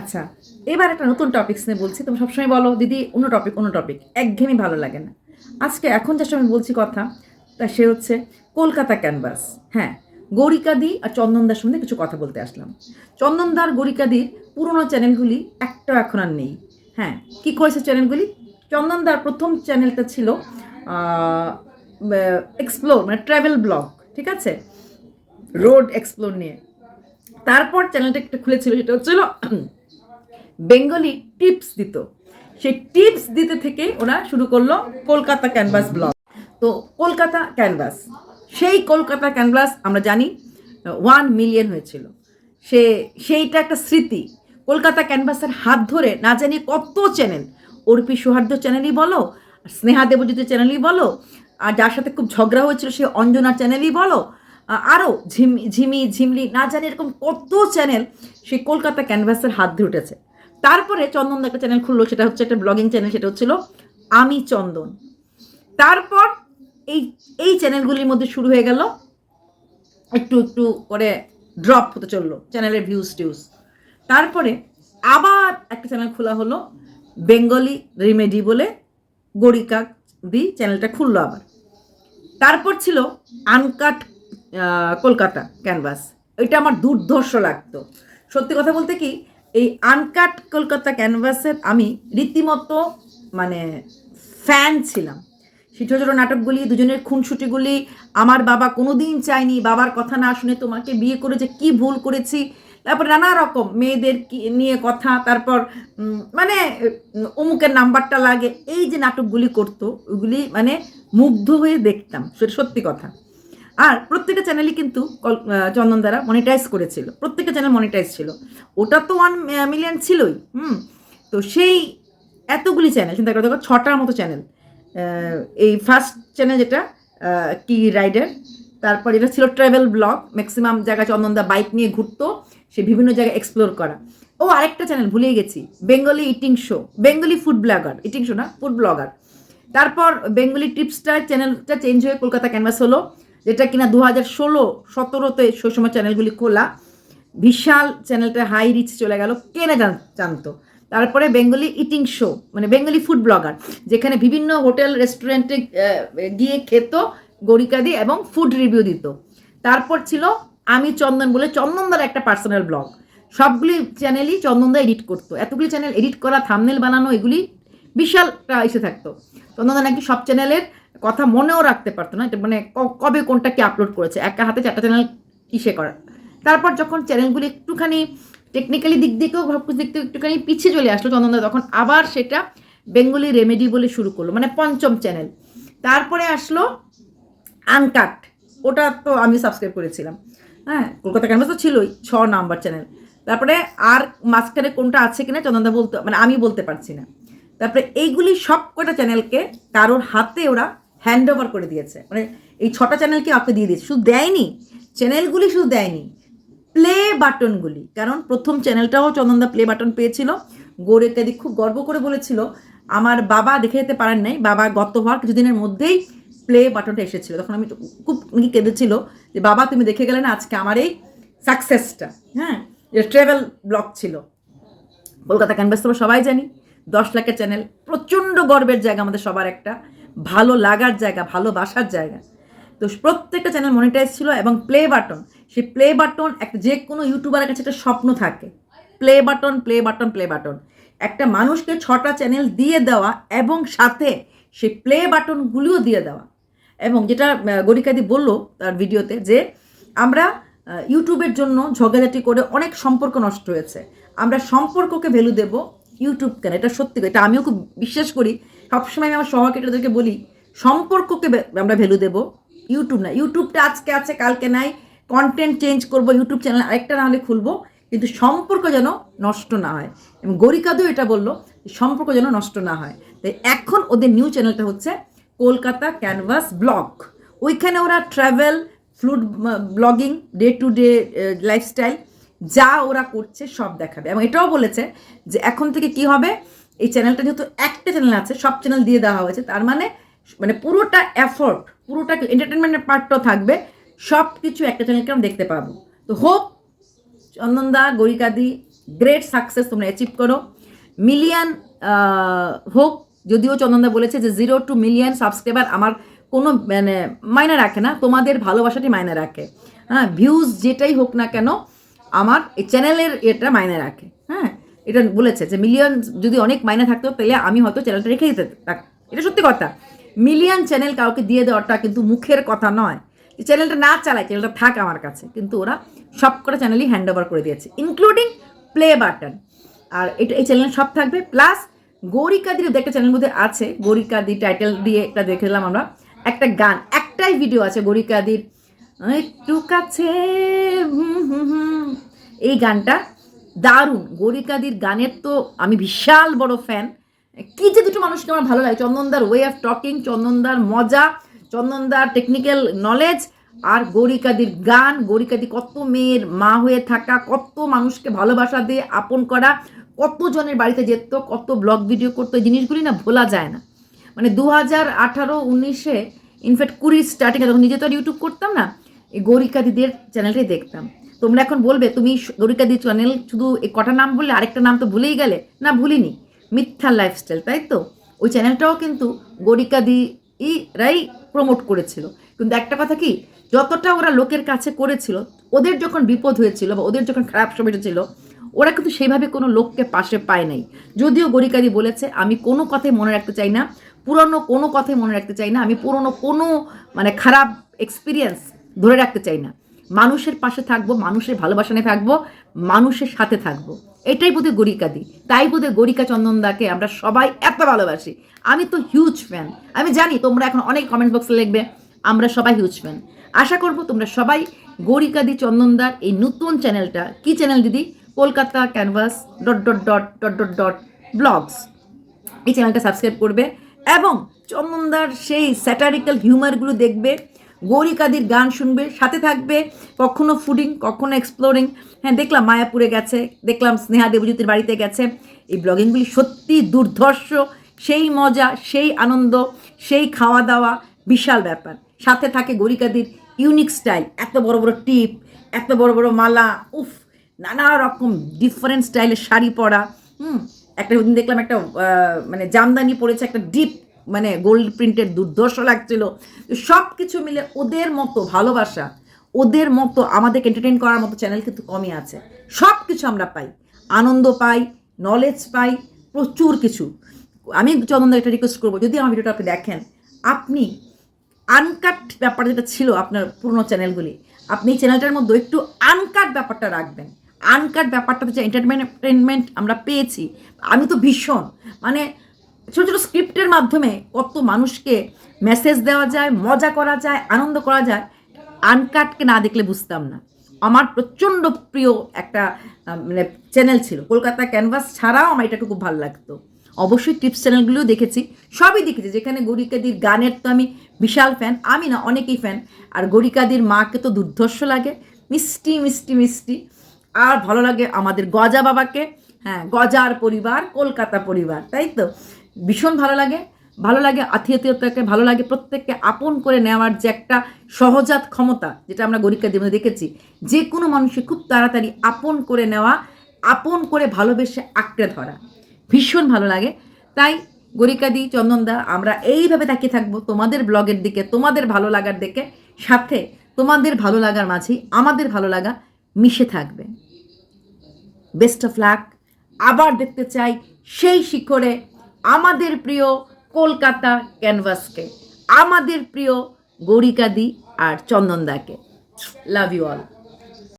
আচ্ছা এবার একটা নতুন টপিকস নিয়ে বলছি। তুমি সবসময় বলো, দিদি, অন্য টপিক অন্য টপিক একঘেয়েমি ভালো লাগে না। আজকে এখন যার সময় বলছি কথা তা সে হচ্ছে কলকাতা ক্যানভাস হ্যাঁ গৌরিকাদি আর চন্দনদার সম্বন্ধে কিছু কথা বলতে আসলাম। চন্দনদার গৌরিকাদির পুরোনো চ্যানেলগুলি একটাও এখন আর নেই। হ্যাঁ কি করেছে চ্যানেলগুলি চন্দনদার প্রথম চ্যানেলটা ছিল এক্সপ্লোর মানে ট্রাভেল ব্লগ ঠিক আছে? রোড এক্সপ্লোর নিয়ে। তারপর চ্যানেলটা একটা খুলেছিল, সেটা হচ্ছিল বেঙ্গলি টিপস দিত। সেই টিপস দিতে থেকে ওরা শুরু করল কলকাতা ক্যানভাস ব্লগ তো কলকাতা ক্যানভাস সেই কলকাতা ক্যানভাস আমরা জানি ওয়ান মিলিয়ন হয়েছিল। সে, সেইটা একটা স্মৃতি। কলকাতা ক্যানভাসের হাত ধরে না জানি কত চ্যানেল অর্পি সৌহার্দ্য চ্যানেলই বলো স্নেহা দেবজিৎ চ্যানেলই বলো, আর যার সাথে খুব ঝগড়া হয়েছিল সে অঞ্জনা চ্যানেলই বলো আরও ঝিম, ঝিমি, ঝিমলি, না জানি এরকম কত চ্যানেল সেই কলকাতা ক্যানভাসের হাত ধরে উঠেছে। তারপরে চন্দন একটা চ্যানেল খুললো, সেটা হচ্ছে একটা ব্লগিং চ্যানেল সেটা হচ্ছিল আমি চন্দন। তারপর এই এই চ্যানেলগুলির মধ্যে শুরু হয়ে গেল, একটু একটু করে ড্রপ হতে চলল চ্যানেলের ভিউজ টিউজ তারপরে আবার একটা চ্যানেল খোলা হলো বেঙ্গলি রিমেডি বলে গরিকা দি চ্যানেলটা খুললো আবার। তারপর ছিল আনকাট কলকাতা ক্যানভাস এটা আমার দুর্ধর্ষ লাগতো। সত্যি কথা বলতে কি, এই আনকাট কলকাতা ক্যানভাসের আমি রীতিমতো মানে ফ্যান ছিলাম। ছোটো ছোটো নাটকগুলি, দুজনের খুনসুটিগুলি, আমার বাবা কোনো দিন চায়নি, বাবার কথা না শুনে তোমাকে বিয়ে করে যে কী ভুল করেছি। তারপর নানা রকম মেয়েদের নিয়ে কথা, তারপর মানে অমুকের নাম্বারটা লাগে। এই যে নাটকগুলি করতো, ওগুলি মানে মুগ্ধ হয়ে দেখতাম, সেটা সত্যি কথা। আর প্রত্যেকটা চ্যানেলই কিন্তু চন্দন দ্বারা মনিটাইজ করেছিল। প্রত্যেকটা চ্যানেল মনিটাইজ ছিল। ওটা তো ওয়ান মিলিয়ন ছিলই, হুম? তো সেই এতগুলি চ্যানেল চিন্তা করে দেখো, ছটার মতো চ্যানেল এই ফার্স্ট চ্যানেল যেটা কি রাইডার তারপর এটা ছিল ট্রাভেল ব্লগ ম্যাক্সিমাম জায়গা চন্দনদা বাইক নিয়ে ঘুরতো, সে বিভিন্ন জায়গায় এক্সপ্লোর করা। ও আরেকটা চ্যানেল ভুলেই গেছি Bengali eating show Bengali food blogger eating show না ফুড ব্লগার তারপর বেঙ্গলি টিপসটার চ্যানেলটা চেঞ্জ হয়ে কলকাতা ক্যানভাস হলো যেটা কিনা দু হাজার ষোলো, সতেরোতে সেই সময় চ্যানেলগুলি খোলা, বিশাল চ্যানেলটা হাই রিচ চলে গেল কে না জান- জানতো। তারপরে বেঙ্গলি ইটিং শো মানে বেঙ্গলি ফুড ব্লগার যেখানে বিভিন্ন হোটেল রেস্টুরেন্টে গিয়ে খেত গরিকাদি এবং ফুড রিভিউ দিত। তারপর ছিল আমি চন্দন বলে চন্দনদার একটা পার্সোনাল ব্লগ সবগুলি চ্যানেলই চন্দনদা এডিট করতো। এতগুলি চ্যানেল এডিট করা থামনেল বানানো, এগুলি বিশালটা এসে থাকতো। চন্দনদা নাকি সব চ্যানেলের কথা মনেও রাখতে পারতো না, এটা মানে কবে কোনটা কি আপলোড করেছে, একা হাতে চারটা চ্যানেল ইসে করা? তারপর যখন চ্যানেলগুলি একটুখানি টেকনিক্যালি দিক দিকেও ভাবকুস দিক থেকে একটুখানি পিছিয়ে চলে আসলো চন্দনদা তখন আবার সেটা বেঙ্গলি রেমেডি বলে শুরু করল মানে পঞ্চম চ্যানেল তারপরে আসলো আনকাট ওটা তো আমি সাবস্ক্রাইব করেছিলাম। হ্যাঁ কলকাতা ক্যানভাস তো ছিলই, ছ নাম্বার চ্যানেল তারপরে আর মাঝখানে কোনটা আছে কিনা চন্দনদা বলতে মানে আমি বলতে পারছি না। তারপরে এইগুলি সব কটা চ্যানেলকে কারোর হাতে ওরা হ্যান্ড ওভার করে দিয়েছে। মানে এই ছটা চ্যানেলকে আপনি দিয়ে দিয়েছে। শুধু দেয়নি চ্যানেলগুলি শুধু দেয়নি প্লে বাটনগুলি কারণ প্রথম চ্যানেলটাও চন্দনদা প্লে বাটন পেয়েছিল। গৌরেকাদি খুব গর্ব করে বলেছিল। আমার বাবা দেখে যেতে পারেন নাই, বাবা গত হওয়ার কিছুদিনের মধ্যেই প্লে বাটনটা এসেছিল। তখন আমি খুব কেঁদেছিল যে, বাবা, তুমি দেখে গেলে না, আজকে আমার এই সাকসেসটা হ্যাঁ যে ট্রাভেল ব্লগ ছিল। কলকাতা ক্যানভাস তো সবাই জানি, দশ লাখের চ্যানেল প্রচণ্ড গর্বের জায়গা আমাদের সবার একটা। ভালো লাগার জায়গা ভালোবাসার জায়গা। তো প্রত্যেকটা চ্যানেল মনিটাইজ ছিল এবং প্লে বাটন সেই প্লে বাটন একটা যে কোনো ইউটিউবারের কাছে একটা স্বপ্ন থাকে। Play button play button play button একটা মানুষকে ছটা চ্যানেল দিয়ে দেওয়া এবং সাথে সেই প্লে বাটনগুলিও দিয়ে দেওয়া। এবং যেটা গরিকাদি বলল তার ভিডিওতে যে আমরা ইউটিউবের জন্য ঝগড়াঝাটি করে অনেক সম্পর্ক নষ্ট হয়েছে। আমরা সম্পর্ককে ভ্যালু দেব ইউটিউব কেন? এটা সত্যি এটা আমিও খুব বিশ্বাস করি। সবসময় আমি আমার সহপাঠীদেরকে বলি, সম্পর্ককে আমরা ভ্যালু দেব। ইউটিউব না ইউটিউবটা আজকে আছে, কালকে নাই। কন্টেন্ট চেঞ্জ করব ইউটিউব চ্যানেল আরেকটা না হলে খুলবো। কিন্তু সম্পর্ক যেন নষ্ট না হয়। এবং গরিকাদেও এটা বলল, সম্পর্ক যেন নষ্ট না হয়। তাই এখন ওদের নিউ চ্যানেলটা হচ্ছে কলকাতা ক্যানভাস ব্লগ ওইখানে ওরা travel food blogging day to day lifestyle যা ওরা করছে সব দেখাবে। এবং এটাও বলেছে যে এখন থেকে কি হবে? এই চ্যানেলটা যেহেতু একটা চ্যানেল আছে, সব চ্যানেল দিয়ে দেওয়া হয়েছে, তার মানে মানে পুরোটা এফোর্ট পুরোটা এন্টারটেনমেন্টের পার্টটাও থাকবে সব কিছু একটা চ্যানেলকে আমরা দেখতে পাবো। তো হোপ চন্দনদা গরিকাদি গ্রেট সাকসেস তোমরা অ্যাচিভ করো। মিলিয়ন হোক, যদিও চন্দনদা বলেছে যে জিরো টু মিলিয়ন সাবস্ক্রাইবার আমার কোনো মানে মায়না রাখে না, তোমাদের ভালোবাসাটি মায়না রাখে। হ্যাঁ ভিউজ যেটাই হোক না কেন, আমার এই চ্যানেলের এটা মায়না রাখে। হ্যাঁ এটা বলেছে যে মিলিয়ন যদি অনেক মাইনে থাকতো, তাহলে আমি হয়তো চ্যানেলটা রেখে দিতে। এটা সত্যি কথা। মিলিয়ন চ্যানেল কাউকে দিয়ে দেওয়াটা কিন্তু মুখের কথা নয়। চ্যানেলটা না চালায় চ্যানেলটা থাক আমার কাছে। কিন্তু ওরা সব কটা চ্যানেলই হ্যান্ড ওভার করে দিয়েছে ইনক্লুডিং প্লে বাটন আর এটা, এই চ্যানেল সব থাকবে। প্লাস গৌরিকাদির একটা চ্যানেল মধ্যে আছে। গৌরিকাদি টাইটেল দিয়ে একটা দেখলাম আমরা। একটা গান, একটাই ভিডিও আছে গৌরিকাদির একটু কাছে। এই গানটা দারুণ। গৌরিকাদির গানের তো আমি বিশাল বড় ফ্যান কি যে দুটো মানুষকে আমার ভালো লাগে, চন্দনদার ওয়ে অফ টকিং চন্দনদার মজা, চন্দনদার টেকনিক্যাল নলেজ আর গৌরিকাদির গান। গৌরিকাদি কত মেয়ের মা হয়ে থাকা, কত মানুষকে ভালোবাসা দিয়ে আপন করা, কতজনের বাড়িতে যেত, কত ব্লগ ভিডিও করতো, এই জিনিসগুলি না ভোলা যায় না। মানে দু হাজার আঠারো উনিশে ইনফ্যাক্ট কুড়ি স্টার্টিংয়ে তখন নিজে তো আর ইউটিউব করতাম না, এই গৌরিকা দিদির চ্যানেলটাই দেখতাম। তোমরা এখন বলবে, তুমি গৌরিকা দিদির চ্যানেল শুধু এই কটা নাম বললে, আরেকটা নাম তো ভুলেই গেলে। না, ভুলিনি। মিথ্যা লাইফস্টাইল তাই তো? ওই চ্যানেলটাও কিন্তু গৌরিকা দিরাই প্রমোট করেছিল। কিন্তু একটা কথা কি, যতটা ওরা লোকের কাছে করেছিল, ওদের যখন বিপদ হয়েছিল বা ওদের যখন খারাপ সময়টা ছিল ওরা কিন্তু সেইভাবে কোনো লোককে পাশে পায় নাই। যদিও গরিকাদি বলেছে, আমি কোনো কথাই মনে রাখতে চাই না, পুরনো কোনো কথাই মনে রাখতে চাই না, আমি পুরনো কোনো মানে খারাপ এক্সপিরিয়েন্স ধরে রাখতে চাই না। মানুষের পাশে থাকব, মানুষের ভালোবাসা নিয়ে থাকব, মানুষের সাথে থাকব। এটাই বোধহয় গরিকাদি। তাই বোধহয় গরিকা চন্দনদাকে আমরা সবাই এত ভালোবাসি। আমি তো হিউজ ফ্যান আমি জানি তোমরা এখন অনেক কমেন্ট বক্সে লিখবে, আমরা সবাই হিউজ ফ্যান আশা করব তোমরা সবাই গরিকাদি চন্দনদার এই নতুন চ্যানেলটা কি চ্যানেল দিদি? Kolkata canvas dot dot dot dot dot dot blogs এই চ্যানেলটা সাবস্ক্রাইব করবে এবং চন্দনদার সেই স্যাটারিক্যাল হিউমারগুলো দেখবে। গৌরিকাদির গান শুনবে, সাথে থাকবে কখনো ফুডিং, কখনো এক্সপ্লোরিং হ্যাঁ দেখলাম মায়াপুরে গেছে, দেখলাম স্নেহা দেবজ্যোতির বাড়িতে গেছে। এই ব্লগিংগুলি সত্যি দুর্ধর্ষ, সেই মজা, সেই আনন্দ, সেই খাওয়া দাওয়া বিশাল ব্যাপার। সাথে থাকে গৌরিকাদির ইউনিক স্টাইল এত বড় বড় টিপ, এত বড় বড় মালা, উফ, নানা রকম ডিফারেন্ট স্টাইলের শাড়ি পরা। হুম, একটা ওদিন দেখলাম একটা মানে জামদানি পরেছে, একটা ডিপ মানে গোল্ড প্রিন্টের দুর্ধর্ষ লাগছিল। সব কিছু মিলে ওদের মতো ভালোবাসা, ওদের মতো আমাদেরকে এন্টারটেন করার মতো চ্যানেল কিন্তু কমই আছে। সব কিছু আমরা পাই। আনন্দ পাই নলেজ পাই, প্রচুর কিছু। আমি চন্দনদা একটা রিকোয়েস্ট করব, যদি আমার ভিডিওটা আপনি দেখেন, আপনি আনকাট ব্যাপার যেটা ছিল আপনার পুরনো চ্যানেলগুলি আপনি এই চ্যানেলটার মধ্যে একটু আনকাট ব্যাপারটা রাখবেন। আনকাট ব্যাপারটাতে যে এন্টারটেনমেন্ট আমরা পেয়েছি, আমি তো ভীষণ মানে ছোটো ছোটো স্ক্রিপ্টের মাধ্যমে কত মানুষকে মেসেজ দেওয়া যায়, মজা করা যায়, আনন্দ করা যায় আনকাটকে না দেখলে বুঝতাম না। আমার প্রচণ্ড প্রিয় একটা মানে চ্যানেল ছিল। কলকাতা ক্যানভাস ছাড়াও আমার এটাকে খুব ভালো লাগতো। অবশ্যই টিপস চ্যানেলগুলোও দেখেছি। সবই দেখেছি। যেখানে গরিকাদির গানের তো আমি বিশাল ফ্যান আমি না, অনেকেই ফ্যান আর গরিকাদির মাকে তো দুর্ধর্ষ লাগে। মিষ্টি মিষ্টি মিষ্টি। আর ভালো লাগে আমাদের গজা বাবাকে। হ্যাঁ গজার পরিবার, কলকাতা পরিবার। তাই তো? ভীষণ ভালো লাগে ভালো লাগে আত্মীয়তাকে ভালো লাগে, প্রত্যেককে আপন করে নেওয়ার যে একটা সহজাত ক্ষমতা যেটা আমরা গরিকাদের মধ্যে দেখেছি, যে কোনো মানুষকে খুব তাড়াতাড়ি আপন করে নেওয়া, আপন করে ভালোবেসে আঁকড়ে ধরা, ভীষণ ভালো লাগে। তাই গরিকাদি, চন্দনদা, আমরা এইভাবে তাকিয়ে থাকব তোমাদের ব্লগের দিকে, তোমাদের ভালো লাগার দিকে, সাথে তোমাদের ভালো লাগার মাঝেই আমাদের ভালো লাগা মিশে থাকবে। বেস্ট অফ লাক আবার দেখতে চাই সেই শিখরে আমাদের প্রিয় কলকাতা ক্যানভাসকে আমাদের প্রিয় গৌরিকাদি আর চন্দনদাকে। Love you all